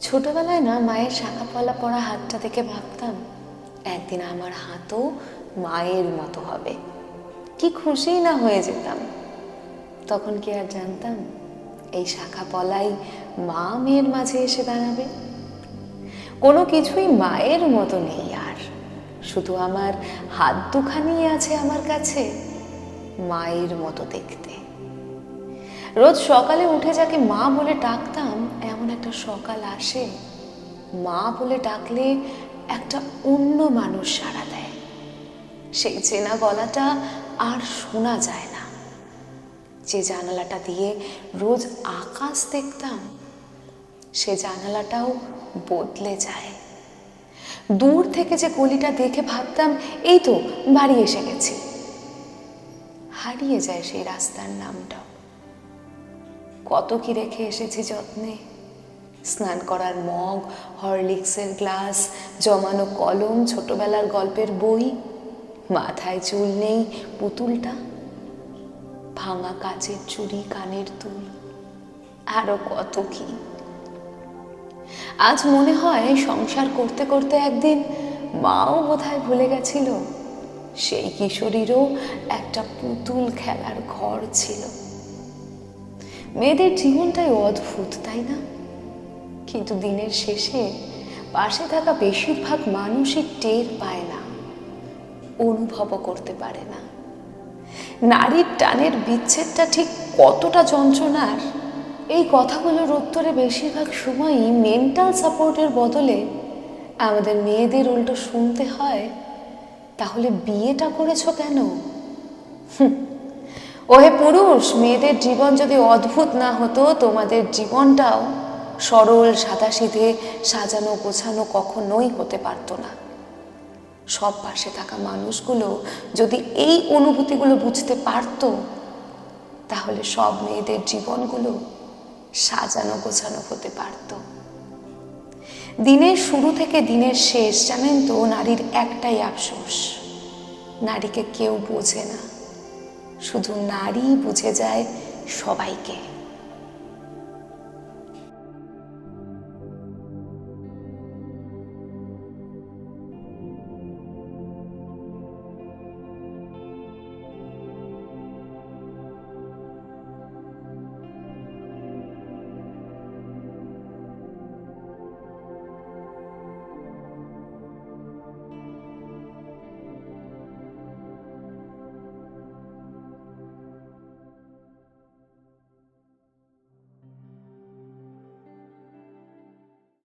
ছোটবেলায় না মায়ের শাখা পলা পড়া হাতটা দেখে ভাবতাম, একদিন আমার হাতও মায়ের মতো হবে। কি খুশি না হয়ে যেতাম। তখন কি আর জানতাম, এই শাখা পলাই মা মেয়ের মাঝে এসে দাঁড়াবে? কোনো কিছুই মায়ের মতো নেই আর। শুধু আমার হাত দুখানি আছে আমার কাছে, মায়ের মতো দেখতে। রোজ সকালে উঠে যাকে মা বলে ডাকতাম, এমন একটা সকাল আসে, মা বলে ডাকলে একটা অন্য মানুষ সাড়া দেয়। সেই চেনা গলাটা আর শোনা যায় না। যে জানালাটা দিয়ে রোজ আকাশ দেখতাম, সে জানালাটাও বদলে যায়। দূর থেকে যে গলিটা দেখে ভাবতাম, এই তো বাড়ি এসে গেছি। হারিয়ে যায় সেই রাস্তার নামটাও কত কি রেখে এসেছি যত্নে? স্নান করার মগ, হরলিক্সের গ্লাস, জমানো কলম, ছোটবেলার গল্পের বই, মাথায় চুল নেই, পুতুলটা, ভাঙা কাচের চুড়ি, কানের দুল, আরও কত কি? আজ মনে হয় সংসার করতে করতে একদিন মাও বোধহয় ভুলে গেছিল। সেই কিশোরীরও একটা পুতুল খেলার ঘর ছিল। মেয়েদের জীবনটাই অদ্ভুত তাই না? কিন্তু দিনের শেষে পাশে থাকা বেশিরভাগ মানুষই টের পায় না অনুভবও করতে পারে না। নারীর টানের বিচ্ছেদটা ঠিক কতটা যন্ত্রণার এই কথাগুলোর উত্তরে বেশিরভাগ সময়ই মেন্টাল সাপোর্টের বদলে আমাদের মেয়েদের উল্টো শুনতে হয় তাহলে বিয়েটা করেছ কেন? হুঁ, ওহে পুরুষ, মেয়েদের জীবন যদি অদ্ভুত না হতো, তোমাদের জীবনটাও সরল, সাদাসিধে, সাজানো গোছানো কখনোই হতে পারতো না। সব পাশে থাকা মানুষগুলো যদি এই অনুভূতিগুলো বুঝতে পারতো, তাহলে সব মেয়েদের জীবনগুলো সাজানো গোছানো হতে পারত। দিনের শুরু থেকে দিনের শেষ, জানেন তো, নারীর একটাই আফসোস, নারীকে কেউ বোঝে না। শুধু নারী বুঝে যায় সবাইকে।